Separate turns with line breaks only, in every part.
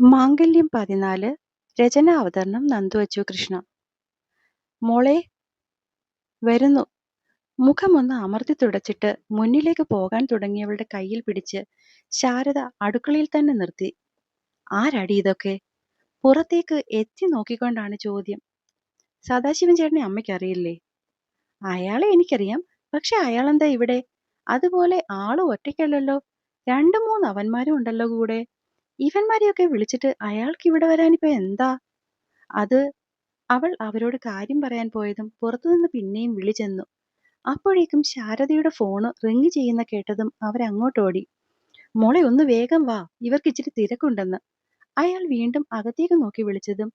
മാംഗല്യം പതിനാല് രചന അവതരണം നന്ദു കൃഷ്ണ. മോളെ വരുന്നു. മുഖമൊന്ന് അമർത്തി തുടച്ചിട്ട് മുന്നിലേക്ക് പോകാൻ തുടങ്ങിയവളുടെ കയ്യിൽ പിടിച്ച് ശാരദ അടുക്കളയിൽ തന്നെ നിർത്തി. ആരടി ഇതൊക്കെ? പുറത്തേക്ക് എത്തി നോക്കിക്കൊണ്ടാണ് ചോദ്യം. സദാശിവൻ ചേട്ടനെ അമ്മയ്ക്കറിയില്ലേ അയാളെ എനിക്കറിയാം. പക്ഷെ അയാളെന്താ ഇവിടെ? അതുപോലെ ആൾ ഒറ്റയ്ക്കല്ലല്ലോ. രണ്ടു മൂന്ന് അവന്മാരും ഉണ്ടല്ലോ കൂടെ. ഇവന്മാരെയൊക്കെ വിളിച്ചിട്ട് അയാൾക്ക് ഇവിടെ വരാനിപ്പോ എന്താ? അത് അവൾ അവരോട് കാര്യം പറയാൻ പോയതും പുറത്തുനിന്ന് പിന്നെയും വിളിച്ചെന്നു അപ്പോഴേക്കും ശാരദയുടെ ഫോണ് റിങ് ചെയ്യുന്ന കേട്ടതും അവരങ്ങോട്ടോടി. മോളെ ഒന്ന് വേഗം വാ ഇവർക്ക് ഇച്ചിരി തിരക്കുണ്ടെന്ന്. അയാൾ വീണ്ടും അകത്തേക്ക് നോക്കി വിളിച്ചതും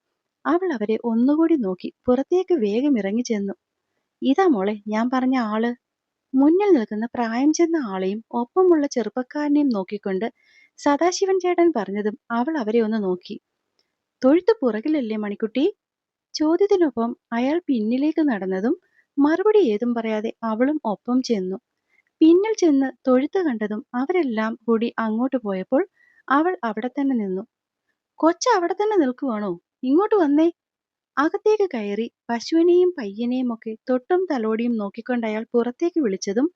അവൾ അവരെ ഒന്നുകൂടി നോക്കി പുറത്തേക്ക് വേഗം ഇറങ്ങി ചെന്നു. ഇതാ മോളെ ഞാൻ പറഞ്ഞ ആൾ. മുന്നിൽ നിൽക്കുന്ന പ്രായം ചെന്ന ആളെയും ഒപ്പമുള്ള ചെറുപ്പക്കാരനെയും നോക്കിക്കൊണ്ട് സദാശിവൻ ചേട്ടൻ പറഞ്ഞതും അവൾ അവരെ ഒന്ന് നോക്കി. തൊഴുത്ത് പുറകിലല്ലേ മണിക്കുട്ടി? ചോദ്യത്തിനൊപ്പം അയാൾ പിന്നിലേക്ക് നടന്നതും മറുപടി ഏതും പറയാതെ അവളും ഒപ്പം ചെന്നു. പിന്നിൽ ചെന്ന് തൊഴുത്ത് കണ്ടതും അവരെല്ലാം കൂടി അങ്ങോട്ട് പോയപ്പോൾ അവൾ അവിടെ തന്നെ നിന്നു. കൊച്ച അവിടെ തന്നെ നിൽക്കുവാണോ? ഇങ്ങോട്ട് വന്നേ. അകത്തേക്ക് കയറി പശുവിനെയും പയ്യനെയും ഒക്കെ തൊട്ടും തലോടിയും നോക്കിക്കൊണ്ട് അയാൾ പുറത്തേക്ക് വിളിച്ചതും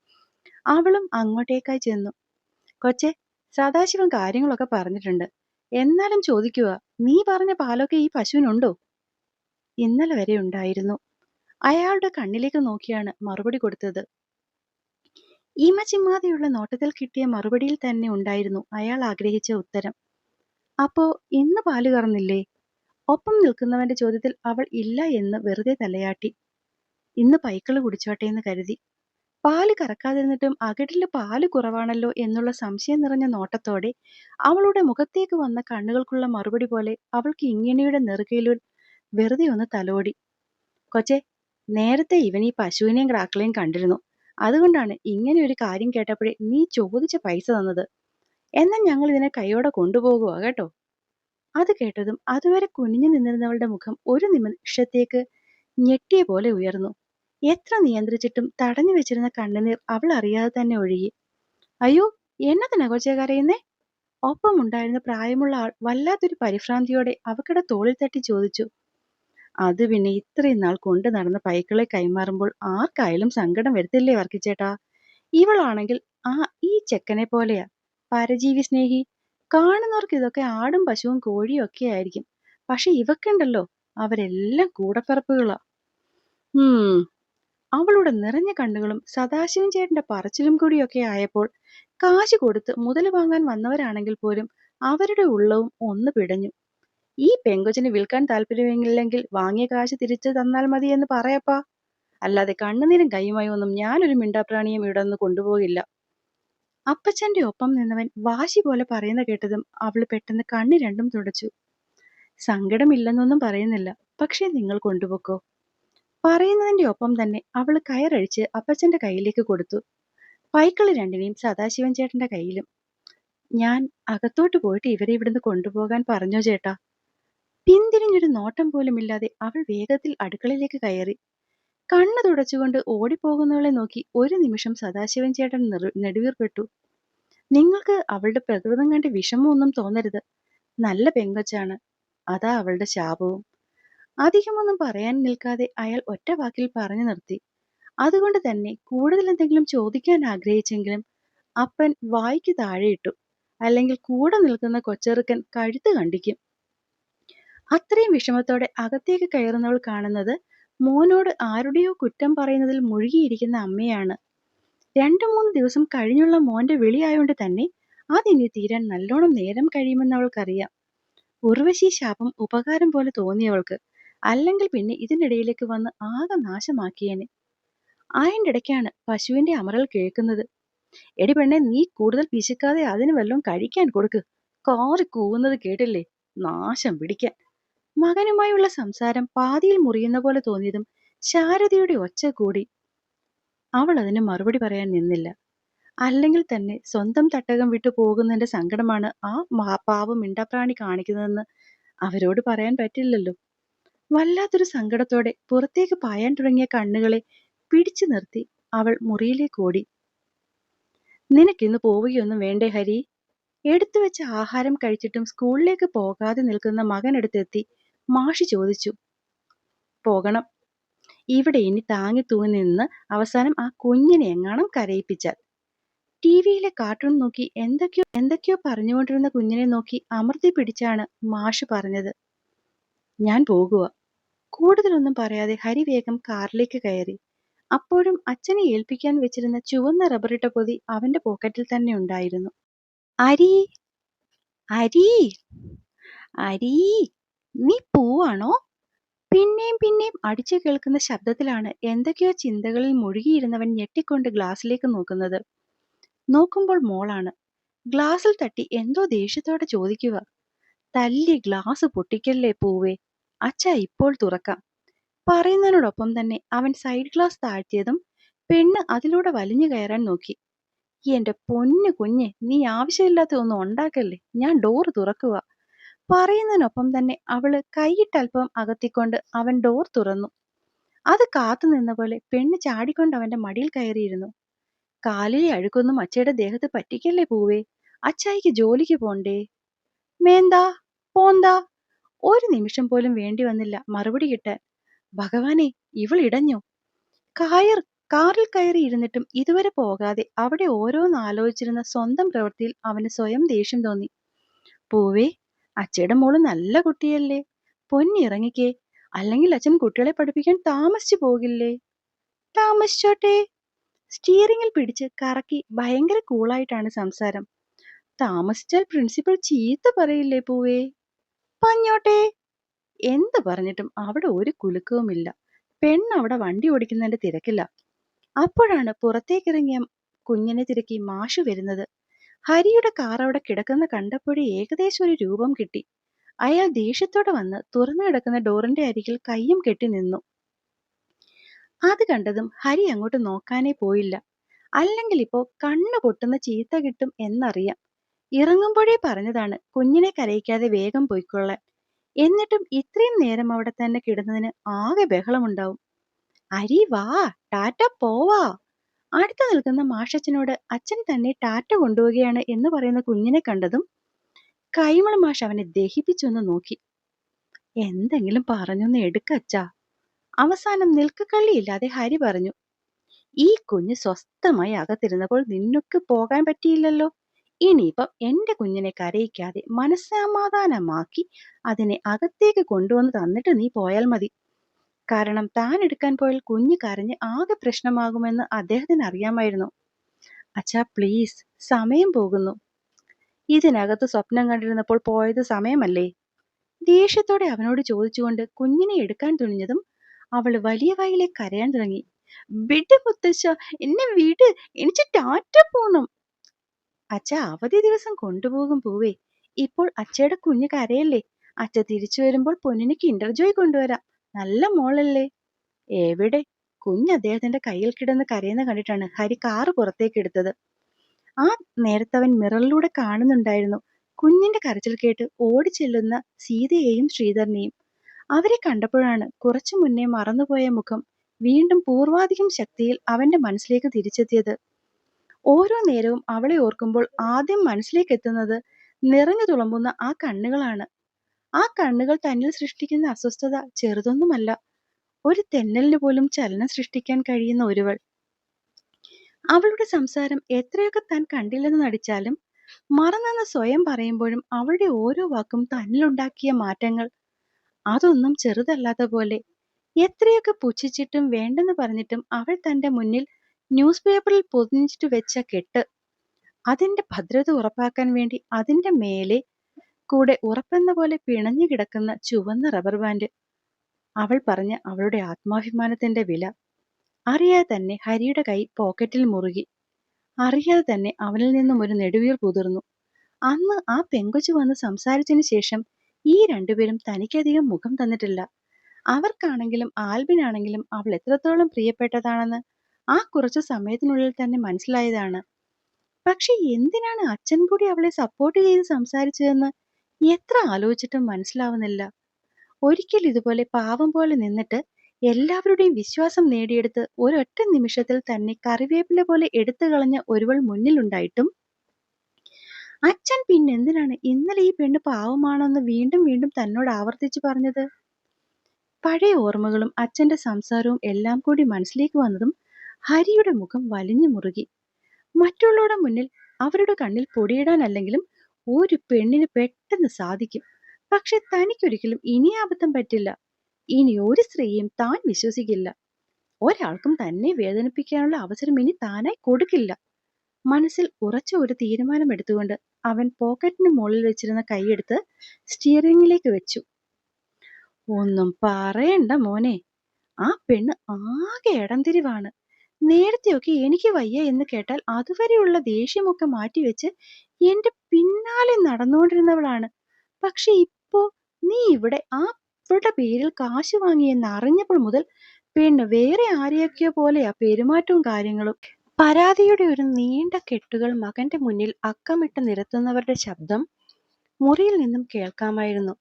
അവളും അങ്ങോട്ടേക്കായി ചെന്നു. കൊച്ചെ സദാശിവൻ കാര്യങ്ങളൊക്കെ പറഞ്ഞിട്ടുണ്ട്. എന്നാലും ചോദിക്കുക നീ പറഞ്ഞ പാലൊക്കെ ഈ പശുവിനുണ്ടോ? ഇന്നലെ വരെ ഉണ്ടായിരുന്നു. അയാളുടെ കണ്ണിലേക്ക് നോക്കിയാണ് മറുപടി കൊടുത്തത്. ഈമ ചിമ്മാതെയുള്ള നോട്ടത്തിൽ കിട്ടിയ മറുപടിയിൽ തന്നെ ഉണ്ടായിരുന്നു അയാൾ ആഗ്രഹിച്ച ഉത്തരം. അപ്പോ ഇന്ന് പാൽ കറന്നില്ലേ? ഒപ്പം നിൽക്കുന്നവന്റെ ചോദ്യത്തിൽ അവൾ ഇല്ല എന്ന് വെറുതെ തലയാട്ടി. ഇന്ന് പൈക്കിൾ കുടിച്ചോട്ടെ എന്ന് കരുതി. പാൽ കറക്കാതിരുന്നിട്ടും അകിടിൽ പാൽ കുറവാണല്ലോ എന്നുള്ള സംശയം നിറഞ്ഞ നോട്ടത്തോടെ അവളുടെ മുഖത്തേക്ക് വന്ന കണ്ണുകൾക്കുള്ള മറുപടി പോലെ അവൾക്ക് ഇങ്ങനെയുടെ നെറുകയിലുൽ വെറുതെ ഒന്ന് തലോടി. കൊച്ചെ നേരത്തെ ഇവൻ ഈ പശുവിനെയും ക്രാക്കളെയും കണ്ടിരുന്നു. അതുകൊണ്ടാണ് ഇങ്ങനെ ഒരു കാര്യം കേട്ടപ്പോഴേ നീ ചോദിച്ച പൈസ തന്നത്. എന്നാൽ ഞങ്ങൾ ഇതിനെ കൈയോടെ കൊണ്ടുപോകുക കേട്ടോ അത് കേട്ടതും അതുവരെ കുനിഞ്ഞു നിന്നിരുന്നവളുടെ മുഖം ഒരു നിമിഷത്തേക്ക് ഞെട്ടിയ പോലെ ഉയർന്നു. എത്ര നിയന്ത്രിച്ചിട്ടും തടഞ്ഞു വെച്ചിരുന്ന കണ്ണുനീർ അവൾ അറിയാതെ തന്നെ ഒഴുകി. അയ്യോ എന്നതിനാ കൊച്ചേ കരയുന്നേ? ഒപ്പമുണ്ടായിരുന്ന പ്രായമുള്ള ആൾ വല്ലാത്തൊരു പരിഭ്രാന്തിയോടെ അവക്കടെ തോളിൽ തട്ടി ചോദിച്ചു. അത് പിന്നെ ഇത്രയും നാൾ കൊണ്ട് നടന്ന പൈക്കളെ കൈമാറുമ്പോൾ ആർക്കായാലും സങ്കടം വരുത്തില്ലേ വർക്കിച്ചേട്ടാ? ഇവളാണെങ്കിൽ ആ ഈ ചെക്കനെ പോലെയാ. പരജീവി സ്നേഹി കാണുന്നവർക്ക് ഇതൊക്കെ ആടും പശുവും കോഴിയും ഒക്കെ ആയിരിക്കും. പക്ഷെ ഇവക്കുണ്ടല്ലോ അവരെല്ലാം കൂടപ്പിറപ്പുകളാ. ഉം അവളുടെ നിറഞ്ഞ കണ്ണുകളും സദാശിവൻ ചേട്ടന്റെ പറച്ചിലും കൂടിയൊക്കെ ആയപ്പോൾ കാശ് കൊടുത്ത് മുതൽ വാങ്ങാൻ വന്നവരാണെങ്കിൽ പോലും അവരുടെ ഉള്ളവും ഒന്ന് പിടഞ്ഞു. ഈ പെങ്കൊച്ചിന് വിൽക്കാൻ താല്പര്യമില്ലെങ്കിൽ വാങ്ങിയ കാശ് തിരിച്ചു തന്നാൽ മതി എന്ന് പറയപ്പാ. അല്ലാതെ കണ്ണുനീരും കൈയുമായി ഒന്നും ഞാനൊരു മിണ്ടാപ്രാണിയും ഇവിടെ നിന്ന് കൊണ്ടുപോകില്ല. അപ്പച്ചന്റെ ഒപ്പം നിന്നവൻ വാശി പോലെ പറയുന്ന കേട്ടതും അവൾ പെട്ടെന്ന് കണ്ണു രണ്ടും തുടച്ചു. സങ്കടമില്ലെന്നൊന്നും പറയുന്നില്ല. പക്ഷേ നിങ്ങൾ കൊണ്ടുപോക്കോ? പറയുന്നതിന്റെ ഒപ്പം തന്നെ അവൾ കയറഴിച്ച് അപ്പച്ചന്റെ കയ്യിലേക്ക് കൊടുത്തു. പൈക്കൾ രണ്ടിനെയും സദാശിവൻ ചേട്ടന്റെ കയ്യിലും. ഞാൻ അകത്തോട്ട് പോയിട്ട് ഇവരെ ഇവിടുന്ന് കൊണ്ടുപോകാൻ പറഞ്ഞോ ചേട്ടാ? പിന്തിരിഞ്ഞൊരു നോട്ടം പോലും ഇല്ലാതെ അവൾ വേഗത്തിൽ അടുക്കളയിലേക്ക് കയറി. കണ്ണു തുടച്ചുകൊണ്ട് ഓടിപ്പോകുന്നവളെ നോക്കി ഒരു നിമിഷം സദാശിവൻ ചേട്ടൻ നെടുവീർപ്പെട്ടു. നിങ്ങൾക്ക് അവളുടെ പ്രകൃതം കണ്ട് വിഷമമൊന്നും തോന്നരുത്. നല്ല പെങ്കൊച്ചാണ്. അതാ അവളുടെ ശാപവും. അധികമൊന്നും പറയാൻ നിൽക്കാതെ അയാൾ ഒറ്റ വാക്കിൽ പറഞ്ഞു നിർത്തി. അതുകൊണ്ട് തന്നെ കൂടുതൽ എന്തെങ്കിലും ചോദിക്കാൻ ആഗ്രഹിച്ചെങ്കിലും അപ്പൻ വായിക്ക് താഴെയിട്ടു അല്ലെങ്കിൽ കൂടെ നിൽക്കുന്ന കൊച്ചെറുക്കൻ കഴുത്ത് കണ്ടിക്കും. അത്രയും വിഷമത്തോടെ അകത്തേക്ക് കയറുന്നവൾ കാണുന്നത് മോനോട് ആരുടെയോ കുറ്റം പറയുന്നതിൽ മുഴുകിയിരിക്കുന്ന അമ്മയാണ്. രണ്ടു മൂന്ന് ദിവസം കഴിഞ്ഞുള്ള മോന്റെ വിളിയായോണ്ട് തന്നെ അതിനി തീരാൻ നല്ലോണം നേരം കഴിയുമെന്ന് അവൾക്കറിയാം. ഉർവശി ശാപം ഉപകാരം പോലെ തോന്നിയവൾക്ക് അല്ലെങ്കിൽ പിന്നെ ഇതിനിടയിലേക്ക് വന്ന് ആകെ നാശമാക്കിയേനെ. അതിന്റെ ഇടയ്ക്കാണ് പശുവിന്റെ അമറൽ കേൾക്കുന്നത്. എടി പെണ്ണെ നീ കൂടുതൽ പിശുക്കാതെ അതിന് വല്ലതും കഴിക്കാൻ കൊടുക്ക്. കാറി കൂവുന്നത് കേട്ടില്ലേ? നാശം പിടിക്കാൻ. മകനുമായുള്ള സംസാരം പാതിയിൽ മുറിയുന്ന പോലെ തോന്നിയതും ശാരദയുടെ ഒച്ച കൂടി. അവൾ അതിന് മറുപടി പറയാൻ നിന്നില്ല. അല്ലെങ്കിൽ തന്നെ സ്വന്തം തട്ടകം വിട്ടു പോകുന്നതിന്റെ സങ്കടമാണ് ആ പാവം മിണ്ടപ്രാണി കാണിക്കുന്നതെന്ന് അവരോട് പറയാൻ പറ്റില്ലല്ലോ. വല്ലാത്തൊരു സങ്കടത്തോടെ പുറത്തേക്ക് പായാൻ തുടങ്ങിയ കണ്ണുകളെ പിടിച്ചു നിർത്തി അവൾ മുറിയിലേക്ക് ഓടി. നിനക്കിന്ന് പോവുകയൊന്നും വേണ്ടേ ഹരി. എടുത്തു വെച്ച ആഹാരം കഴിച്ചിട്ടും സ്കൂളിലേക്ക് പോകാതെ നിൽക്കുന്ന മകനടുത്തെത്തി മാഷി ചോദിച്ചു. പോകണം. ഇവിടെ ഇനി താങ്ങി തൂങ്ങി നിന്ന് അവസാനം ആ കുഞ്ഞിനെ എങ്ങാണം കരയിപ്പിച്ചാൽ? ടി വിയിലെ കാർട്ടൂൺ നോക്കി എന്തൊക്കെയോ എന്തൊക്കെയോ പറഞ്ഞുകൊണ്ടിരുന്ന കുഞ്ഞിനെ നോക്കി അമർത്തി പിടിച്ചാണ് മാഷ് പറഞ്ഞത്. ഞാൻ പോകുക കൂടുതലൊന്നും പറയാതെ ഹരി വേഗം കാറിലേക്ക് കയറി. അപ്പോഴും അച്ഛനെ ഏൽപ്പിക്കാൻ വെച്ചിരുന്ന ചുവന്ന റബ്ബറിട്ട പൊതി അവന്റെ പോക്കറ്റിൽ തന്നെ ഉണ്ടായിരുന്നു. അരി അരി അരി നീ പൂവാണോ? പിന്നെയും പിന്നെയും അടിച്ചു കേൾക്കുന്ന ശബ്ദത്തിലാണ് എന്തൊക്കെയോ ചിന്തകളിൽ മുഴുകിയിരുന്നവൻ ഞെട്ടിക്കൊണ്ട് ഗ്ലാസ്സിലേക്ക് നോക്കുന്നത്. നോക്കുമ്പോൾ മോളാണ്. ഗ്ലാസ്സിൽ തട്ടി എന്തോ ദേഷ്യത്തോടെ ചോദിക്കുക. തല്ലി ഗ്ലാസ് പൊട്ടിക്കല്ലേ പൂവേ? അച്ഛ ഇപ്പോൾ തുറക്കാം. പറയുന്നതിനോടൊപ്പം തന്നെ അവൻ സൈഡ് ഗ്ലാസ് താഴ്ത്തിയതും പെണ്ണ് അതിലൂടെ വലിഞ്ഞു കയറാൻ നോക്കി. എന്റെ പൊന്നു കുഞ്ഞെ നീ ആവശ്യമില്ലാത്ത ഒന്നും ഉണ്ടാക്കല്ലേ? ഞാൻ ഡോർ തുറക്കുക പറയുന്നതിനൊപ്പം തന്നെ അവൾ കൈയിട്ടൽപ്പം അകത്തിക്കൊണ്ട് അവൻ ഡോർ തുറന്നു. അത് കാത്തു നിന്ന പോലെ പെണ്ണ് ചാടിക്കൊണ്ട് അവന്റെ മടിയിൽ കയറിയിരുന്നു. കാലിലെ അഴുക്കൊന്നും അച്ചയുടെ ദേഹത്ത് പറ്റിക്കല്ലേ പൂവേ? അച്ചായിക്ക് ജോലിക്ക് പോണ്ടേ? മേന്താ? പോന്താ? ഒരു നിമിഷം പോലും വേണ്ടി വന്നില്ല. മറുപടി കിട്ടാൻ. ഭഗവാനെ ഇവൾ ഇടഞ്ഞു? കായർ കാറിൽ കയറി ഇരുന്നിട്ടും ഇതുവരെ പോകാതെ അവിടെ ഓരോന്ന് ആലോചിച്ചിരുന്ന സ്വന്തം പ്രവൃത്തിയിൽ അവന് സ്വയം ദേഷ്യം തോന്നി. പൂവേ അച്ഛയുടെ മോൾ നല്ല കുട്ടിയല്ലേ? പൊന്നിറങ്ങിക്കേ. അല്ലെങ്കിൽ അച്ഛൻ കുട്ടികളെ പഠിപ്പിക്കാൻ താമസിച്ചു പോകില്ലേ? താമസിച്ചോട്ടെ. സ്റ്റിയറിംഗിൽ പിടിച്ച് കറക്കി ഭയങ്കര കൂളായിട്ടാണ് സംസാരം. താമസിച്ചാൽ പ്രിൻസിപ്പൽ ചീത്ത പറയില്ലേ പൂവേ? പഞ്ഞോട്ടെ? എന്ത് പറഞ്ഞിട്ടും അവിടെ ഒരു കുലുക്കവുമില്ല. പെണ്ണ് അവിടെ വണ്ടി ഓടിക്കുന്നതിന്റെ തിരക്കില്ല. അപ്പോഴാണ് പുറത്തേക്കിറങ്ങിയ കുഞ്ഞിനെ തിരക്കി മാഷു വരുന്നത്. ഹരിയുടെ കാർ അവിടെ കിടക്കുന്ന കണ്ടപ്പോഴേ ഏകദേശം ഒരു രൂപം കിട്ടി. അയാൾ ദേഷ്യത്തോടെ വന്ന് തുറന്നു കിടക്കുന്ന ഡോറിന്റെ അരികിൽ കയ്യും കെട്ടി നിന്നു. അത് കണ്ടതും ഹരി അങ്ങോട്ട് നോക്കാനേ പോയില്ല. അല്ലെങ്കിൽ ഇപ്പോ കണ്ണു പൊട്ടുന്ന ചീത്ത കിട്ടും എന്നറിയാം. ഇറങ്ങുമ്പോഴേ പറഞ്ഞതാണ് കുഞ്ഞിനെ കരയിക്കാതെ വേഗം പോയിക്കൊള്ളാൻ. എന്നിട്ടും ഇത്രയും നേരം അവിടെ തന്നെ കിടന്നതിന് ആകെ ബഹളമുണ്ടാവും. അരി വാ ടാറ്റ പോവാ. അടുത്ത് നിൽക്കുന്ന മാഷച്ചനോട് അച്ഛൻ തന്നെ ടാറ്റ കൊണ്ടുപോവുകയാണ് എന്ന് പറയുന്ന കുഞ്ഞിനെ കണ്ടതും കൈമൾ മാഷ് അവനെ ദഹിപ്പിച്ചൊന്ന് നോക്കി. എന്തെങ്കിലും പറഞ്ഞൊന്ന് എടുക്കച്ചാ അവസാനം നിൽക്കക്കള്ളിയില്ലാതെ ഹരി പറഞ്ഞു ഈ കുഞ്ഞ് സ്വസ്ഥമായി അകത്തിരുന്നപ്പോൾ നിനക്ക് പോകാൻ പറ്റിയില്ലല്ലോ. ഇനിയിപ്പം എന്റെ കുഞ്ഞിനെ കരയിക്കാതെ മനസ്സമാധാനമാക്കി അതിനെ അകത്തേക്ക് കൊണ്ടുവന്ന് തന്നിട്ട് നീ പോയാൽ മതി. കാരണം താൻ എടുക്കാൻ പോയാൽ കുഞ്ഞ് കരഞ്ഞ് ആകെ പ്രശ്നമാകുമെന്ന് അദ്ദേഹത്തിന് അറിയാമായിരുന്നു. അച്ഛാ പ്ലീസ് സമയം പോകുന്നു. ഇതിനകത്ത് സ്വപ്നം കണ്ടിരുന്നപ്പോൾ പോയത് സമയമല്ലേ? ദേഷ്യത്തോടെ അവനോട് ചോദിച്ചുകൊണ്ട് കുഞ്ഞിനെ എടുക്കാൻ തുനിഞ്ഞതും അവൾ വലിയ വായിലെ കരയാൻ തുടങ്ങി. വിട് മുത്തശ്ശ എന്നെ വിട് എനിക്ക് ടാറ്റ പോണം. അച്ഛ അവധി ദിവസം കൊണ്ടുപോകും പൂവേ. ഇപ്പോൾ അച്ഛയുടെ കുഞ്ഞ് കരയല്ലേ? അച്ഛ തിരിച്ചു വരുമ്പോൾ പൊന്നിന് കിൻഡർ ജോയ് കൊണ്ടുവരാം. നല്ല മോളല്ലേ. എവിടെ? കുഞ്ഞ് അദ്ദേഹത്തിന്റെ കയ്യിൽ കിടന്ന് കരയുന്ന കണ്ടിട്ടാണ് ഹരി കാറ് പുറത്തേക്ക് എടുത്തത്. ആ നേരത്തവൻ മിററിലൂടെ കാണുന്നുണ്ടായിരുന്നു. കുഞ്ഞിന്റെ കരച്ചിൽ കേട്ട് ഓടിച്ചെല്ലുന്ന സീതയെയും ശ്രീധരനെയും. അവരെ കണ്ടപ്പോഴാണ് കുറച്ചു മുന്നേ മറന്നുപോയ മുഖം വീണ്ടും പൂർവാധികം ശക്തിയിൽ അവന്റെ മനസ്സിലേക്ക് തിരിച്ചെത്തിയത്. ഓരോ നേരവും അവളെ ഓർക്കുമ്പോൾ ആദ്യം മനസ്സിലേക്ക് എത്തുന്നത് നിറഞ്ഞു തുളുമ്പുന്ന ആ കണ്ണുകളാണ്. ആ കണ്ണുകൾ തന്നിൽ സൃഷ്ടിക്കുന്ന അസ്വസ്ഥത ചെറുതൊന്നുമല്ല. ഒരു തെന്നലിന് പോലും ചലനം സൃഷ്ടിക്കാൻ കഴിയുന്ന ഒരുവൾ. അവളുടെ സംസാരം എത്രയൊക്കെ താൻ കണ്ടില്ലെന്ന് നടിച്ചാലും മറന്നെന്ന് സ്വയം പറയുമ്പോഴും അവളുടെ ഓരോ വാക്കും തന്നിലുണ്ടാക്കിയ മാറ്റങ്ങൾ. അതൊന്നും ചെറുതല്ലാത്ത പോലെ എത്രയൊക്കെ പുച്ഛിച്ചിട്ടും വേണ്ടെന്ന് പറഞ്ഞിട്ടും അവൾ തന്റെ മുന്നിൽ ന്യൂസ് പേപ്പറിൽ പൊതിഞ്ഞിട്ട് വെച്ച കെട്ട് അതിന്റെ ഭദ്രത ഉറപ്പാക്കാൻ വേണ്ടി അതിന്റെ മേലെ കൂടെ ഉറപ്പെന്ന പോലെ പിണഞ്ഞു കിടക്കുന്ന ചുവന്ന റബ്ബർ ബാൻഡ്. അവൾ പറഞ്ഞ അവളുടെ ആത്മാഭിമാനത്തിന്റെ വില. അറിയാതെ തന്നെ ഹരിയുടെ കൈ പോക്കറ്റിൽ മുറുകി. അറിയാതെ തന്നെ അവനിൽ നിന്നും ഒരു നെടുവീർ കുതിർന്നു അന്ന് ആ പെങ്കൊച്ചു വന്ന് സംസാരിച്ചതിന് ശേഷം ഈ രണ്ടുപേരും തനിക്കധികം മുഖം തന്നിട്ടില്ല. അവർക്കാണെങ്കിലും ആൽബിനാണെങ്കിലും അവൾ എത്രത്തോളം പ്രിയപ്പെട്ടതാണെന്ന് ആ കുറച്ച് സമയത്തിനുള്ളിൽ തന്നെ മനസ്സിലായതാണ്. പക്ഷെ എന്തിനാണ് അച്ഛൻ കൂടി അവളെ സപ്പോർട്ട് ചെയ്ത് സംസാരിച്ചതെന്ന് എത്ര ആലോചിച്ചിട്ടും മനസ്സിലാവുന്നില്ല. ഒരിക്കൽ ഇതുപോലെ പാവം പോലെ നിന്നിട്ട് എല്ലാവരുടെയും വിശ്വാസം നേടിയെടുത്ത് ഒരൊറ്റ നിമിഷത്തിൽ തന്നെ കറിവേപ്പില പോലെ എടുത്തു കളഞ്ഞ ഒരുവൾ മുന്നിലുണ്ടായിട്ടും അച്ഛൻ പിന്നെ എന്തിനാണ് ഇന്നലെ ഈ പെണ്ണ് പാവമാണെന്ന് വീണ്ടും വീണ്ടും തന്നോട് ആവർത്തിച്ചു പറഞ്ഞത്? പഴയ ഓർമ്മകളും അച്ഛന്റെ സംസാരവും എല്ലാം കൂടി മനസ്സിലേക്ക് വന്നതും ഹരിയുടെ മുഖം വലിഞ്ഞു മുറുകി. മറ്റുള്ളവരുടെ മുന്നിൽ അവരുടെ കണ്ണിൽ പൊടിയിടാനല്ലെങ്കിലും ഒരു പെണ്ണിന് പെട്ടെന്ന് സാധിക്കും. പക്ഷെ തനിക്കൊരിക്കലും ഇനി അബദ്ധം പറ്റില്ല. ഇനി ഒരു സ്ത്രീയും താൻ വിശ്വസിക്കില്ല. ഒരാൾക്കും തന്നെ വേദനിപ്പിക്കാനുള്ള അവസരം ഇനി താനായി കൊടുക്കില്ല. മനസ്സിൽ ഉറച്ച ഒരു തീരുമാനം എടുത്തുകൊണ്ട് അവൻ പോക്കറ്റിന് മുകളിൽ വെച്ചിരുന്ന കൈയെടുത്ത് സ്റ്റിയറിംഗിലേക്ക് വെച്ചു. ഒന്നും പറയണ്ട മോനെ. ആ പെണ്ണ് ആകെ ഇടംതിരിവാണ് നേരത്തെയൊക്കെ എനിക്ക് വയ്യ എന്ന് കേട്ടാൽ അതുവരെയുള്ള ദേഷ്യമൊക്കെ മാറ്റിവെച്ച് എന്റെ പിന്നാലെ നടന്നുകൊണ്ടിരുന്നവളാണ്. പക്ഷെ ഇപ്പോ നീ ഇവിടെ ആ അവളുടെ പേരിൽ കാശ് വാങ്ങിയെന്ന് അറിഞ്ഞപ്പോൾ മുതൽ പെണ്ണ് വേറെ ആരെയൊക്കെയോ പോലെയാ പെരുമാറ്റവും കാര്യങ്ങളും. പരാതിയുടെ ഒരു നീണ്ട കെട്ടുകൾ മകന്റെ മുന്നിൽ അക്കമിട്ട് നിരത്തുന്നവരുടെ ശബ്ദം മുറിയിൽ നിന്നും കേൾക്കാമായിരുന്നു.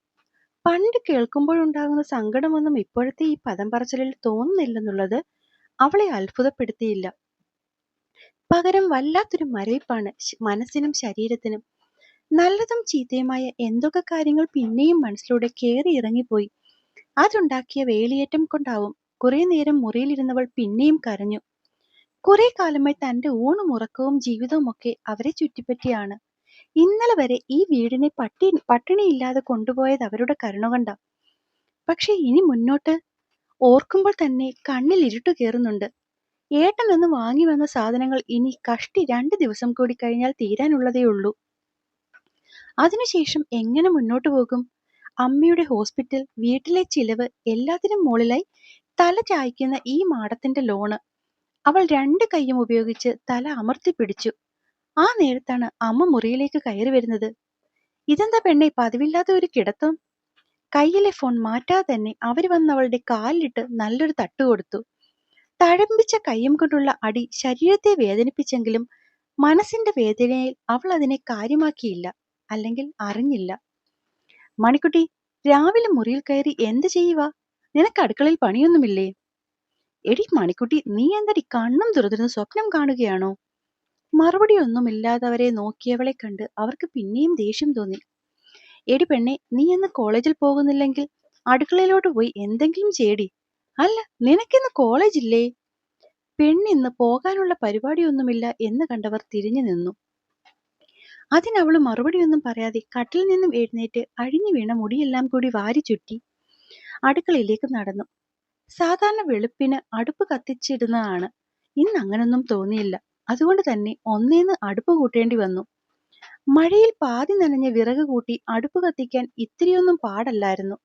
പണ്ട് കേൾക്കുമ്പോഴുണ്ടാകുന്ന സങ്കടമൊന്നും ഇപ്പോഴത്തെ ഈ പദം പറച്ചിലിൽ തോന്നുന്നില്ലെന്നുള്ളത് അവളെ അത്ഭുതപ്പെടുത്തിയില്ല. പകരം വല്ലാത്തൊരു മരവിപ്പാണ് മനസ്സിനും ശരീരത്തിനും. നല്ലതും ചീത്തയുമായ എന്തൊക്കെ കാര്യങ്ങൾ പിന്നെയും മനസ്സിലൂടെ കേറി ഇറങ്ങിപ്പോയി. അതുണ്ടാക്കിയ വേലിയേറ്റം കൊണ്ടാവും കുറെ നേരം മുറിയിലിരുന്നവൾ പിന്നെയും കരഞ്ഞു. കുറെ കാലമായി തന്റെ ഊണും ഉറക്കവും ജീവിതവും ഒക്കെ അവരെ ചുറ്റിപ്പറ്റിയാണ്. ഇന്നലെ വരെ ഈ വീടിനെ പട്ടി പട്ടിണിയില്ലാതെ കൊണ്ടുപോയത് അവരുടെ കരുണ കൊണ്ടാ. പക്ഷെ ഇനി മുന്നോട്ട് ഓർക്കുമ്പോൾ തന്നെ കണ്ണിൽ ഇരുട്ട് കയറുന്നുണ്ട് ഏട്ടൻ അന്ന് വാങ്ങി വന്ന സാധനങ്ങൾ ഇനി കഷ്ടി രണ്ട് ദിവസം കൂടി കഴിഞ്ഞാൽ തീരാനുള്ളതേ ഉള്ളൂ. അതിനുശേഷം എങ്ങനെ മുന്നോട്ട് പോകും? അമ്മയുടെ ഹോസ്പിറ്റൽ വീട്ടിലെ ചിലവ് എല്ലാത്തിനും മുകളിലായി തല ചായ്ക്കുന്ന ഈ മാടത്തിന്റെ ലോണ്. അവൾ രണ്ട് കൈയും ഉപയോഗിച്ച് തല അമർത്തി പിടിച്ചു. ആ നേരത്താണ് അമ്മ മുറിയിലേക്ക് കയറി വരുന്നത്. ഇതെന്താ പെണ്ണെ പതിവില്ലാത്ത ഒരു കിടത്തം? കയ്യിലെ ഫോൺ മാറ്റാതെ തന്നെ അവർ വന്ന് അവളുടെ കാലിലിട്ട് നല്ലൊരു തട്ട് കൊടുത്തു. തഴമ്പിച്ച കയ്യും കൊണ്ടുള്ള അടി ശരീരത്തെ വേദനിപ്പിച്ചെങ്കിലും മനസ്സിന്റെ വേദനയിൽ അവൾ അതിനെ കാര്യമാക്കിയില്ല അല്ലെങ്കിൽ അറിഞ്ഞില്ല. മണിക്കുട്ടി രാവിലെ മുറിയിൽ കയറി എന്ത് ചെയ്യുക നിനക്ക് അടുക്കളയിൽ പണിയൊന്നുമില്ലേ? എടി മണിക്കുട്ടി നീ എന്തടി കണ്ണും തുറന്നിരുന്ന് സ്വപ്നം കാണുകയാണോ? മറുപടി ഒന്നുമില്ലാതെ അവരെ നോക്കിയവളെ കണ്ട് അവർക്ക് പിന്നെയും ദേഷ്യം തോന്നി. എടി പെണ്ണെ നീ ഇന്ന് കോളേജിൽ പോകുന്നില്ലെങ്കിൽ അടുക്കളയിലോട്ട് പോയി എന്തെങ്കിലും ചെയ്യടി. അല്ല നിനക്കിന്ന് കോളേജില്ലേ പെണ്ണിന്ന് പോകാനുള്ള പരിപാടിയൊന്നുമില്ല എന്ന് കണ്ടവർ തിരിഞ്ഞു നിന്നു. അതിനവൾ മറുപടിയൊന്നും പറയാതെ കട്ടിൽ നിന്നും എഴുന്നേറ്റ് അഴിഞ്ഞു വീണ മുടിയെല്ലാം കൂടി വാരി ചുറ്റി അടുക്കളയിലേക്ക് നടന്നു. സാധാരണ വെളുപ്പിന് അടുപ്പ് കത്തിച്ചിടുന്നതാണ്. ഇന്ന് അങ്ങനൊന്നും തോന്നിയില്ല. അതുകൊണ്ട് തന്നെ ഒന്നേന്ന് അടുപ്പ് കൂട്ടേണ്ടി വന്നു. മഴയിൽ പാതി നനഞ്ഞ വിറക് കൂട്ടി അടുപ്പ് കത്തിക്കാൻ ഇത്തിരിയൊന്നും പാടല്ലായിരുന്നു.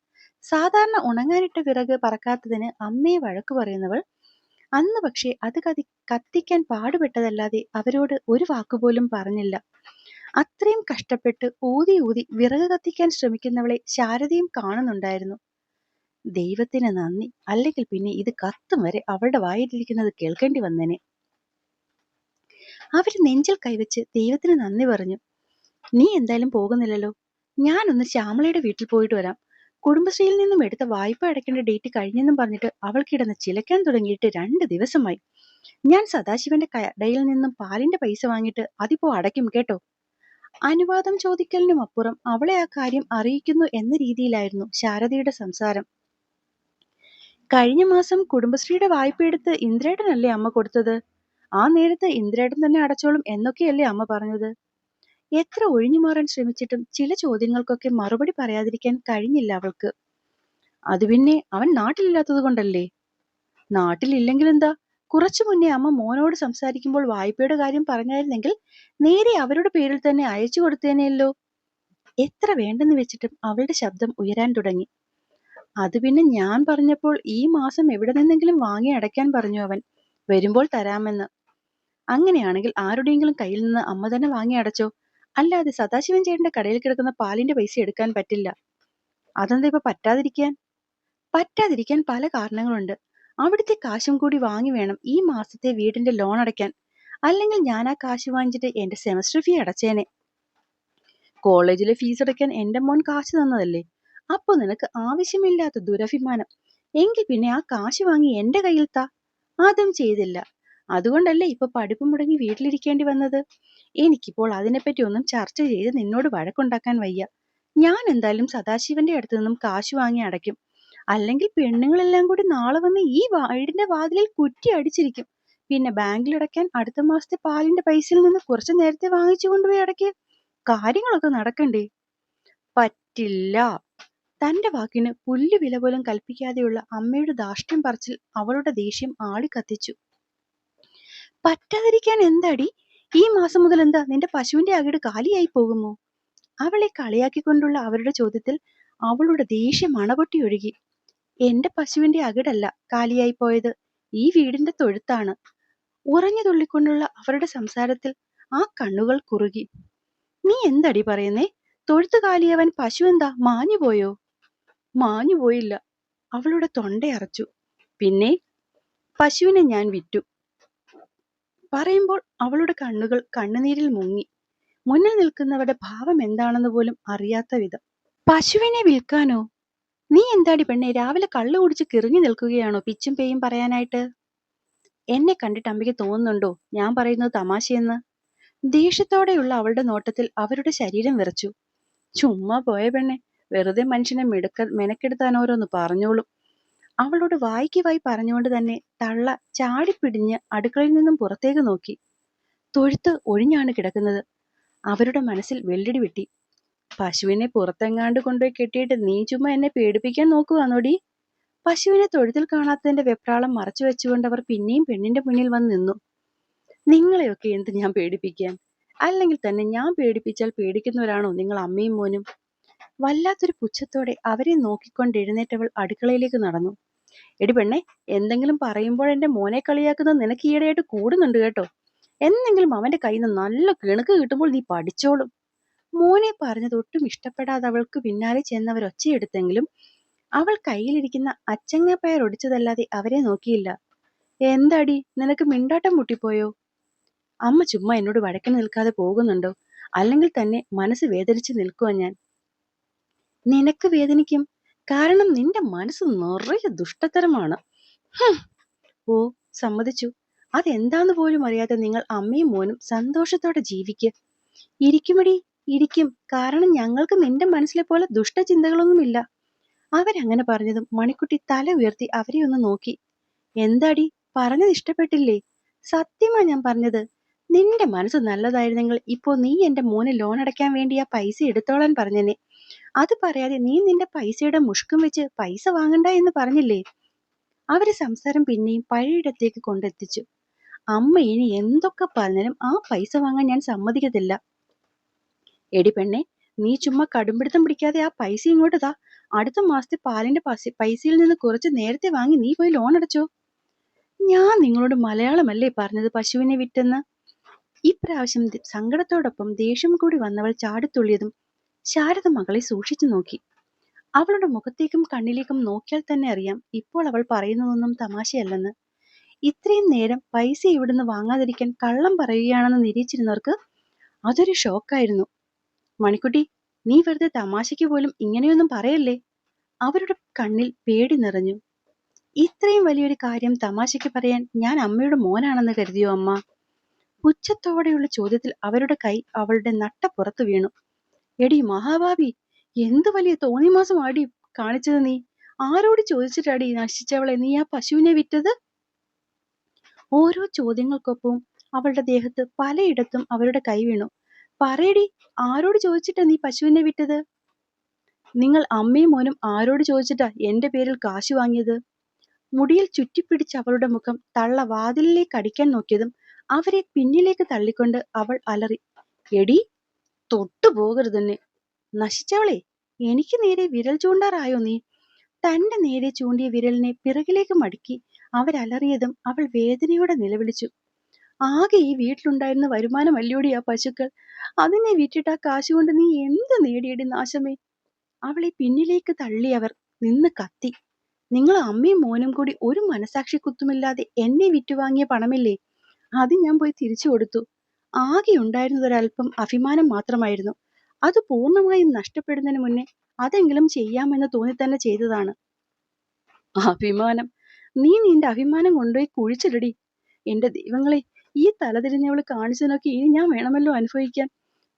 സാധാരണ ഉണങ്ങാനിട്ട വിറക് പറക്കാത്തതിന് അമ്മയെ വഴക്കു പറയുന്നവൾ അന്ന് പക്ഷേ അത് കതി കത്തിക്കാൻ പാടുപെട്ടതല്ലാതെ അവരോട് ഒരു വാക്കുപോലും പറഞ്ഞില്ല. അത്രയും കഷ്ടപ്പെട്ട് ഊതി ഊതി വിറക് കത്തിക്കാൻ ശ്രമിക്കുന്നവളെ ശാരദയും കാണുന്നുണ്ടായിരുന്നു. ദൈവത്തിന് നന്ദി. അല്ലെങ്കിൽ പിന്നെ ഇത് കത്തും വരെ അവളുടെ വായിലിരിക്കുന്നത് കേൾക്കേണ്ടി വന്നേനെ. അവർ നെഞ്ചിൽ കൈവച്ച് ദൈവത്തിന് നന്ദി പറഞ്ഞു. നീ എന്തായാലും പോകുന്നില്ലല്ലോ. ഞാനൊന്ന് ശ്യാമളയുടെ വീട്ടിൽ പോയിട്ട് വരാം. കുടുംബശ്രീയിൽ നിന്നും എടുത്ത വായ്പ അടയ്ക്കേണ്ട ഡേറ്റ് കഴിഞ്ഞെന്നും പറഞ്ഞിട്ട് അവൾ കിടന്ന് ചിലക്കാൻ തുടങ്ങിയിട്ട് രണ്ട് ദിവസമായി. ഞാൻ സദാശിവന്റെ കടയിൽ നിന്നും പാലിന്റെ പൈസ വാങ്ങിയിട്ട് അതിപ്പോ അടയ്ക്കും കേട്ടോ. അനുവാദം ചോദിക്കലിനും അപ്പുറം അവളെ ആ കാര്യം അറിയിക്കുന്നു എന്ന രീതിയിലായിരുന്നു ശാരദയുടെ സംസാരം. കഴിഞ്ഞ മാസം കുടുംബശ്രീയുടെ വായ്പ എടുത്ത് ഇന്ദ്രേട്ടനല്ലേ അമ്മ കൊടുത്തത്? ആ നേരത്ത് ഇന്ദ്രേട്ടൻ തന്നെ അടച്ചോളും എന്നൊക്കെയല്ലേ അമ്മ പറഞ്ഞത്? എത്ര ഒഴിഞ്ഞു മാറാൻ ശ്രമിച്ചിട്ടും ചില ചോദ്യങ്ങൾക്കൊക്കെ മറുപടി പറയാതിരിക്കാൻ കഴിഞ്ഞില്ല അവൾക്ക്. അത് പിന്നെ അവൻ നാട്ടിലില്ലാത്തത് കൊണ്ടല്ലേ? നാട്ടിലില്ലെങ്കിൽ എന്താ കുറച്ചു മുന്നേ അമ്മ മോനോട് സംസാരിക്കുമ്പോൾ വായ്പയുടെ കാര്യം പറഞ്ഞായിരുന്നെങ്കിൽ നേരെ അവരുടെ പേരിൽ തന്നെ അയച്ചു കൊടുത്തേനെയല്ലോ. എത്ര വേണ്ടെന്ന് വെച്ചിട്ടും അവളുടെ ശബ്ദം ഉയരാൻ തുടങ്ങി. അത് പിന്നെ ഞാൻ പറഞ്ഞപ്പോൾ ഈ മാസം എവിടെ നിന്നെങ്കിലും വാങ്ങി അടയ്ക്കാൻ പറഞ്ഞു അവൻ. വരുമ്പോൾ തരാമെന്ന്. അങ്ങനെയാണെങ്കിൽ ആരുടെയെങ്കിലും കയ്യിൽ നിന്ന് അമ്മ തന്നെ വാങ്ങി അടച്ചോ? അല്ലാതെ സദാശിവൻ ചേട്ടന്റെ കടയിൽ കിടക്കുന്ന പാലിന്റെ പൈസ എടുക്കാൻ പറ്റില്ല. അതെന്താ ഇപ്പൊ പറ്റാതിരിക്കാൻ? പറ്റാതിരിക്കാൻ പല കാരണങ്ങളുണ്ട്. അവിടുത്തെ കാശും കൂടി വാങ്ങി വേണം ഈ മാസത്തെ വീടിന്റെ ലോൺ അടയ്ക്കാൻ. അല്ലെങ്കിൽ ഞാൻ ആ കാശ് വാങ്ങിച്ചിട്ട് എന്റെ സെമസ്റ്റർ ഫീ അടച്ചേനെ. കോളേജിലെ ഫീസ് അടയ്ക്കാൻ എന്റെ മോൻ കാശ് തന്നതല്ലേ? അപ്പൊ നിനക്ക് ആവശ്യമില്ലാത്ത ദുരഭിമാനം. എങ്കിൽ പിന്നെ ആ കാശ് വാങ്ങി എന്റെ കയ്യിൽ താ. അതും ചെയ്തില്ല. അതുകൊണ്ടല്ലേ ഇപ്പൊ പഠിപ്പ് മുടങ്ങി വീട്ടിലിരിക്കേണ്ടി വന്നത്? എനിക്കിപ്പോൾ അതിനെപ്പറ്റി ഒന്നും ചർച്ച ചെയ്ത് നിന്നോട് വഴക്കുണ്ടാക്കാൻ വയ്യ. ഞാൻ എന്തായാലും സദാശിവന്റെ അടുത്ത് നിന്നും കാശ് വാങ്ങി അടയ്ക്കും. അല്ലെങ്കിൽ പെണ്ണുങ്ങളെല്ലാം കൂടി നാളെ വന്ന് ഈ വീടിന്റെ വാതിലിൽ കുറ്റി അടിച്ചിരിക്കും. പിന്നെ ബാങ്കിൽ അടയ്ക്കാൻ അടുത്ത മാസത്തെ പാലിന്റെ പൈസയിൽ നിന്ന് കുറച്ച് നേരത്തെ വാങ്ങിച്ചു കൊണ്ടുപോയി അടയ്ക്ക്. കാര്യങ്ങളൊക്കെ നടക്കണ്ടേ? പറ്റില്ല. തന്റെ വാക്കിന് പുല്ല് വില പോലും കൽപ്പിക്കാതെയുള്ള അമ്മയുടെ ധാർഷ്ട്യം പറച്ചിൽ അവളുടെ ദേഷ്യം ആളിക്കത്തിച്ചു. പറ്റാതിരിക്കാൻ എന്താടി? ഈ മാസം മുതൽ എന്താ നിന്റെ പശുവിന്റെ അകിട് കാലിയായി പോകുമോ അവളെ കളിയാക്കിക്കൊണ്ടുള്ള അവരുടെ ചോദ്യത്തിൽ അവളുടെ ദേഷ്യം അണപൊട്ടി ഒഴുകി. എന്റെ പശുവിന്റെ അകിടല്ല കാലിയായി പോയത്. ഈ വീടിന്റെ തൊഴുത്താണ്. ഉറഞ്ഞു തുള്ളിക്കൊണ്ടുള്ള അവരുടെ സംസാരത്തിൽ ആ കണ്ണുകൾ കുറുകി. നീ എന്തടി പറയുന്നേ? തൊഴുത്ത് കാലിയവൻ പശു എന്താ? മാഞ്ഞുപോയോ മാഞ്ഞുപോയില്ല മാഞ്ഞു പോയില്ല. അവളുടെ തൊണ്ടയറച്ചു പിന്നെ പശുവിനെ ഞാൻ വിറ്റു പറയുമ്പോൾ അവളുടെ കണ്ണുകൾ കണ്ണുനീരിൽ മുങ്ങി. മുന്നിൽ നിൽക്കുന്നവരുടെ ഭാവം എന്താണെന്ന് പോലും അറിയാത്ത വിധം. പശുവിനെ വിൽക്കാനോ? നീ എന്താടി പെണ്ണെ രാവിലെ കള്ളു കുടിച്ച് കിറിഞ്ഞു നിൽക്കുകയാണോ പിച്ചും പേയും പറയാനായിട്ട്? എന്നെ കണ്ടിട്ട് അമ്മയ്ക്ക് തോന്നുന്നുണ്ടോ? ഞാൻ പറയുന്നത് തമാശയെന്ന്? ദേഷ്യത്തോടെയുള്ള അവളുടെ നോട്ടത്തിൽ അവരുടെ ശരീരം വിറച്ചു. ചുമ്മാ പോയ പെണ്ണെ വെറുതെ മനുഷ്യനെ മിടുക്ക മെനക്കെടുത്താൻ ഓരോന്ന് പറഞ്ഞോളും. അവളോട് വായിക്ക് വായി പറഞ്ഞുകൊണ്ട് തന്നെ തള്ള ചാടിപ്പിടിഞ്ഞ് അടുക്കളയിൽ നിന്നും പുറത്തേക്ക് നോക്കി. തൊഴുത്ത് ഒഴിഞ്ഞാണ് കിടക്കുന്നത്. അവരുടെ മനസ്സിൽ വെള്ളിടി വെട്ടി. പശുവിനെ പുറത്തെങ്ങാണ്ട് കൊണ്ടുപോയി കെട്ടിയിട്ട് നീ ചുമ്മാ എന്നെ പേടിപ്പിക്കാൻ നോക്കുവാന്നോടി? പശുവിനെ തൊഴുത്തിൽ കാണാത്തതിന്റെ വെപ്രാളം മറച്ചു വെച്ചുകൊണ്ട് അവർ പിന്നെയും പെണ്ണിന്റെ മുന്നിൽ വന്ന് നിന്നു. നിങ്ങളെയൊക്കെ എന്ത് ഞാൻ പേടിപ്പിക്കാൻ? അല്ലെങ്കിൽ തന്നെ ഞാൻ പേടിപ്പിച്ചാൽ പേടിക്കുന്നവരാണോ നിങ്ങൾ അമ്മയും മോനും? വല്ലാത്തൊരു പുച്ഛത്തോടെ അവരെ നോക്കിക്കൊണ്ട് എഴുന്നേറ്റവൾ അടുക്കളയിലേക്ക് നടന്നു. എടി പെണ്ണെ എന്തെങ്കിലും പറയുമ്പോൾ എന്റെ മോനെ കളിയാക്കുന്നത് നിനക്ക് ഈയിടെയായിട്ട് കൂടുന്നുണ്ട് കേട്ടോ. എന്തെങ്കിലും അവന്റെ കയ്യിൽ നിന്ന് നല്ല കിണുക്ക് കിട്ടുമ്പോൾ നീ പഠിച്ചോളും. മോനെ പറഞ്ഞത് ഒട്ടും ഇഷ്ടപ്പെടാതെ അവൾക്ക് പിന്നാലെ ചെന്നവർ ഒച്ചയെടുത്തെങ്കിലും അവൾ കയ്യിലിരിക്കുന്ന അച്ചങ്ങപ്പയർ ഒടിച്ചതല്ലാതെ അവരെ നോക്കിയില്ല. എന്താടി നിനക്ക് മിണ്ടാട്ടം മുട്ടിപ്പോയോ? അമ്മ ചുമ്മാ എന്നോട് വഴക്കിന് നിൽക്കാതെ പോകുന്നുണ്ടോ? അല്ലെങ്കിൽ തന്നെ മനസ്സ് വേദനിച്ച് നിൽക്കുവാ ഞാൻ. നിനക്ക് വേദനിക്കും. കാരണം നിന്റെ മനസ്സ് നിറയെ ദുഷ്ടത്തരമാണ് ഓ സമ്മതിച്ചു. അതെന്താന്ന് പോലും അറിയാതെ നിങ്ങൾ അമ്മയും മോനും സന്തോഷത്തോടെ ജീവിക്ക്. ഇരിക്കുമടി ഇരിക്കും. കാരണം ഞങ്ങൾക്ക് നിന്റെ മനസ്സിലെ പോലെ ദുഷ്ടചിന്തകളൊന്നുമില്ല അവരങ്ങനെ പറഞ്ഞതും മണിക്കുട്ടി തല ഉയർത്തി അവരെ ഒന്ന് നോക്കി. എന്താടി പറഞ്ഞത് ഇഷ്ടപ്പെട്ടില്ലേ? സത്യമാ ഞാൻ പറഞ്ഞത്. നിന്റെ മനസ്സ് നല്ലതായിരുന്നെങ്കിൽ ഇപ്പോ നീ എന്റെ മോനെ ലോൺ അടയ്ക്കാൻ വേണ്ടി ആ പൈസ എടുത്തോളാൻ പറഞ്ഞെന്നെ അത് പറയാതെ നീ നിന്റെ പൈസയുടെ മുഷ്കും വെച്ച് പൈസ വാങ്ങണ്ട എന്ന് പറഞ്ഞില്ലേ? അവർ സംസാരം പിന്നെയും പഴയയിടത്തേക്ക് കൊണ്ടെത്തിച്ചു. അമ്മ ഇനി എന്തൊക്കെ പറഞ്ഞാലും ആ പൈസ വാങ്ങാൻ ഞാൻ സമ്മതിക്കത്തില്ല. എടി പെണ്ണെ നീ ചുമ്മാ കടുംപിടുത്തം പിടിക്കാതെ ആ പൈസ ഇങ്ങോട്ട് താ. അടുത്ത മാസത്തെ പാലിന്റെ പൈസ പൈസയിൽ നിന്ന് കുറച്ച് നേരത്തെ വാങ്ങി നീ പോയി ലോൺ അടച്ചോ. ഞാൻ നിങ്ങളോട് മലയാളമല്ലേ പറഞ്ഞത് പശുവിനെ വിറ്റെന്ന്? ഇപ്രാവശ്യം സങ്കടത്തോടൊപ്പം ദേഷ്യം കൂടി വന്നവൾ ചാടിത്തുള്ളിയതും ശാരദ മകളെ സൂക്ഷിച്ചു നോക്കി. അവളുടെ മുഖത്തേക്കും കണ്ണിലേക്കും നോക്കിയാൽ തന്നെ അറിയാം ഇപ്പോൾ അവൾ പറയുന്നതൊന്നും തമാശയല്ലെന്ന്. ഇത്രയും നേരം പൈസ ഇവിടുന്ന് വാങ്ങാതിരിക്കാൻ കള്ളം പറയുകയാണെന്ന് നിരീക്ഷിച്ചിരുന്നവർക്ക് അതൊരു ഷോക്കായിരുന്നു മണിക്കുട്ടി നീ വെറുതെ തമാശയ്ക്ക് പോലും ഇങ്ങനെയൊന്നും പറയല്ലേ? അവരുടെ കണ്ണിൽ പേടി നിറഞ്ഞു. ഇത്രയും വലിയൊരു കാര്യം തമാശയ്ക്ക് പറയാൻ ഞാൻ അമ്മയുടെ മോനാണെന്ന് കരുതിയോ അമ്മ? പുച്ഛത്തോടെയുള്ള ചോദ്യത്തിൽ അവരുടെ കൈ അവളുടെ നട്ടപ്പുറത്ത് വീണു. എടി മഹാഭാവി എന്ത് വലിയ തോന്നിമാസം ആടി കാണിച്ചത് നീ? ആരോട് ചോദിച്ചിട്ടാടി നശിച്ചവളെ നീ ആ പശുവിനെ വിറ്റത്? ഓരോ ചോദ്യങ്ങൾക്കൊപ്പവും അവളുടെ ദേഹത്ത് പലയിടത്തും അവരുടെ കൈ വീണു. പറയടി ആരോട് ചോദിച്ചിട്ടാ നീ പശുവിനെ വിറ്റത്? നിങ്ങൾ അമ്മയും മോനും ആരോട് ചോദിച്ചിട്ടാ എന്റെ പേരിൽ കാശ് വാങ്ങിയത്? മുടിയിൽ ചുറ്റിപ്പിടിച്ച് അവളുടെ മുഖം തള്ള വാതിലിലേക്ക് അടിക്കാൻ നോക്കിയതും അവരെ പിന്നിലേക്ക് തള്ളിക്കൊണ്ട് അവൾ അലറി. എടി തൊട്ടു പോകരുതെന്നെ. നശിച്ചവളെ എനിക്ക് നേരെ വിരൽ ചൂണ്ടാറായോ നീ? തന്റെ നേരെ ചൂണ്ടിയ വിരലിനെ പിറകിലേക്ക് മടക്കി അവരലറിയതും അവൾ വേദനയോടെ നിലവിളിച്ചു. ആകെ ഈ വീട്ടിലുണ്ടായിരുന്ന വരുമാനമല്ലോടി ആ പശുക്കൾ? അതിനെ വിറ്റിട്ട് ആ കാശുകൊണ്ട് നീ എന്ത് നേടിയടി നാശമേ? അവളെ പിന്നിലേക്ക് തള്ളിയവർ നിന്ന് കത്തി. നിങ്ങൾ അമ്മയും മോനും കൂടി ഒരു മനസാക്ഷി കുത്തുമില്ലാതെ എന്നെ വിറ്റുവാങ്ങിയ പണമില്ലേ? അത് ഞാൻ പോയി തിരിച്ചു കൊടുത്തു. ആകെ ഉണ്ടായിരുന്നത് ഒരല്പം അഭിമാനം മാത്രമായിരുന്നു. അത് പൂർണമായും നഷ്ടപ്പെടുന്നതിന് മുന്നേ അതെങ്കിലും ചെയ്യാമെന്ന് തോന്നി തന്നെ ചെയ്തതാണ്. അഭിമാനം. നീ നിന്റെ അഭിമാനം കൊണ്ടുപോയി കുഴിച്ചിടടി. എന്റെ ദൈവങ്ങളെ ഈ തലതിരിഞ്ഞവൾ കാണിച്ചതിനൊക്കെ ഇനി ഞാൻ വേണമല്ലോ അനുഭവിക്കാൻ.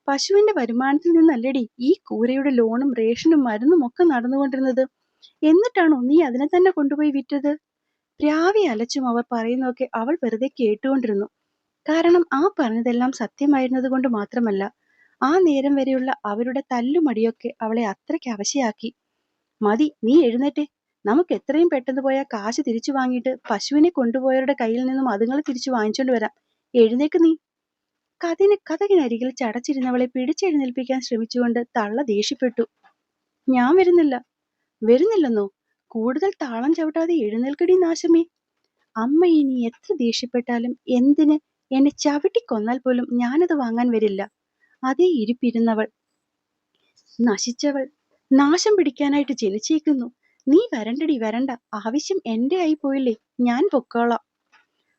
പശുവിന്റെ വരുമാനത്തിൽ നിന്നല്ലടി ഈ കൂരയുടെ ലോണും റേഷനും മരുന്നും ഒക്കെ നടന്നുകൊണ്ടിരുന്നത്. എന്നിട്ടാണോ നീ അതിനെ തന്നെ കൊണ്ടുപോയി വിറ്റത്? രാവി അലച്ചും അവർ പറയുന്നതൊക്കെ അവൾ വെറുതെ കേട്ടുകൊണ്ടിരുന്നു. കാരണം ആ പറഞ്ഞതെല്ലാം സത്യമായിരുന്നത് കൊണ്ട് മാത്രമല്ല ആ നേരം വരെയുള്ള അവരുടെ തല്ലുമടിയൊക്കെ അവളെ അത്രയ്ക്ക് അവശയാക്കി. മതി നീ എഴുന്നേറ്റെ. നമുക്ക് എത്രയും പെട്ടെന്ന് പോയാൽ കാശ് തിരിച്ചു വാങ്ങിയിട്ട് പശുവിനെ കൊണ്ടുപോയവരുടെ കയ്യിൽ നിന്നും അതുങ്ങൾ തിരിച്ചു വാങ്ങിച്ചോണ്ട് വരാം. എഴുന്നേക്ക് നീ. കഥിന് കഥകിനരികിൽ ചടച്ചിരുന്നവളെ പിടിച്ചെഴുന്നേൽപ്പിക്കാൻ ശ്രമിച്ചുകൊണ്ട് തള്ള ദേഷ്യപ്പെട്ടു. ഞാൻ വരുന്നില്ല. വരുന്നില്ലെന്നോ? കൂടുതൽ താളം ചവിട്ടാതെ എഴുന്നേൽക്കടി നാശമേ. അമ്മ ഇനി എത്ര ദേഷ്യപ്പെട്ടാലും എന്തിന് എന്നെ ചവിട്ടിക്കൊന്നാൽ പോലും ഞാനത് വാങ്ങാൻ വരില്ല. അതേ ഇരിപ്പിരുന്നവൾ. നശിച്ചവൾ. നാശം പിടിക്കാനായിട്ട് ജനിച്ചേക്കുന്നു. നീ വരണ്ടടി വരണ്ട. ആവശ്യം എന്റെ ആയി പോയില്ലേ? ഞാൻ പൊക്കോളാം.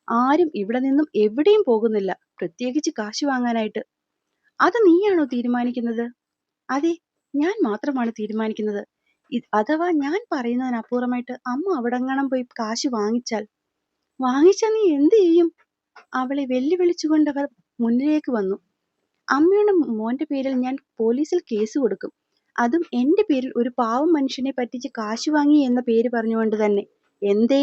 ആരും ഇവിടെ നിന്നും എവിടെയും പോകുന്നില്ല. പ്രത്യേകിച്ച് കാശ് വാങ്ങാനായിട്ട്. അത് നീയാണോ തീരുമാനിക്കുന്നത്? അതെ ഞാൻ മാത്രമാണ് തീരുമാനിക്കുന്നത്. അഥവാ ഞാൻ പറയുന്നതിനപ്പുറമായിട്ട് അമ്മ അവിടെങ്ങാനും പോയി കാശ് വാങ്ങിച്ചാൽ. വാങ്ങിച്ചാൽ നീ എന്ത് ചെയ്യും? അവളെ വെല്ലുവിളിച്ചുകൊണ്ടവർ മുന്നിലേക്ക് വന്നു. അമ്മയുടെ മോന്റെ പേരിൽ ഞാൻ പോലീസിൽ കേസ് കൊടുക്കും. അതും എന്റെ പേരിൽ ഒരു പാവം മനുഷ്യനെ പറ്റിച്ച് കാശ് വാങ്ങി എന്ന പേര് പറഞ്ഞുകൊണ്ട് തന്നെ. എന്തേ?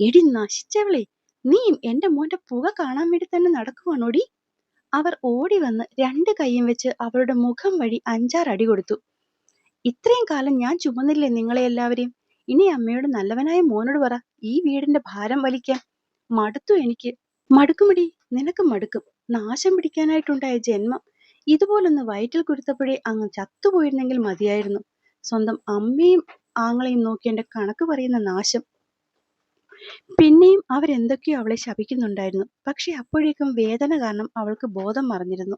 എടി നശിച്ചവളെ നീയും എന്റെ മോന്റെ പുക കാണാൻ വേണ്ടി തന്നെ നടക്കുവാണോടി? അവർ ഓടി വന്ന് രണ്ട് കൈയും വെച്ച് അവളുടെ മുഖം വഴി അഞ്ചാറ് അടി കൊടുത്തു. ഇത്രയും കാലം ഞാൻ ചുമന്നില്ലേ നിങ്ങളെ എല്ലാവരെയും ഇനി അമ്മയോട് നല്ലവനായ മോനോട് പറ ഈ വീടിന്റെ ഭാരം വലിക്കാൻ. മടുത്തു എനിക്ക്. മടുക്കുമടി നിനക്ക് മടുക്കും. നാശം പിടിക്കാനായിട്ടുണ്ടായ ജന്മം. ഇതുപോലൊന്ന് വയറ്റിൽ കുരുത്തപ്പോഴേ അങ്ങ് ചത്തുപോയിരുന്നെങ്കിൽ മതിയായിരുന്നു. സ്വന്തം അമ്മയും ആങ്ങളെയും നോക്കി കണക്ക് പറയുന്ന നാശം. പിന്നെയും അവരെന്തൊക്കെയോ അവളെ ശപിക്കുന്നുണ്ടായിരുന്നു. പക്ഷെ അപ്പോഴേക്കും വേദന കാരണം അവൾക്ക് ബോധം മറഞ്ഞിരുന്നു.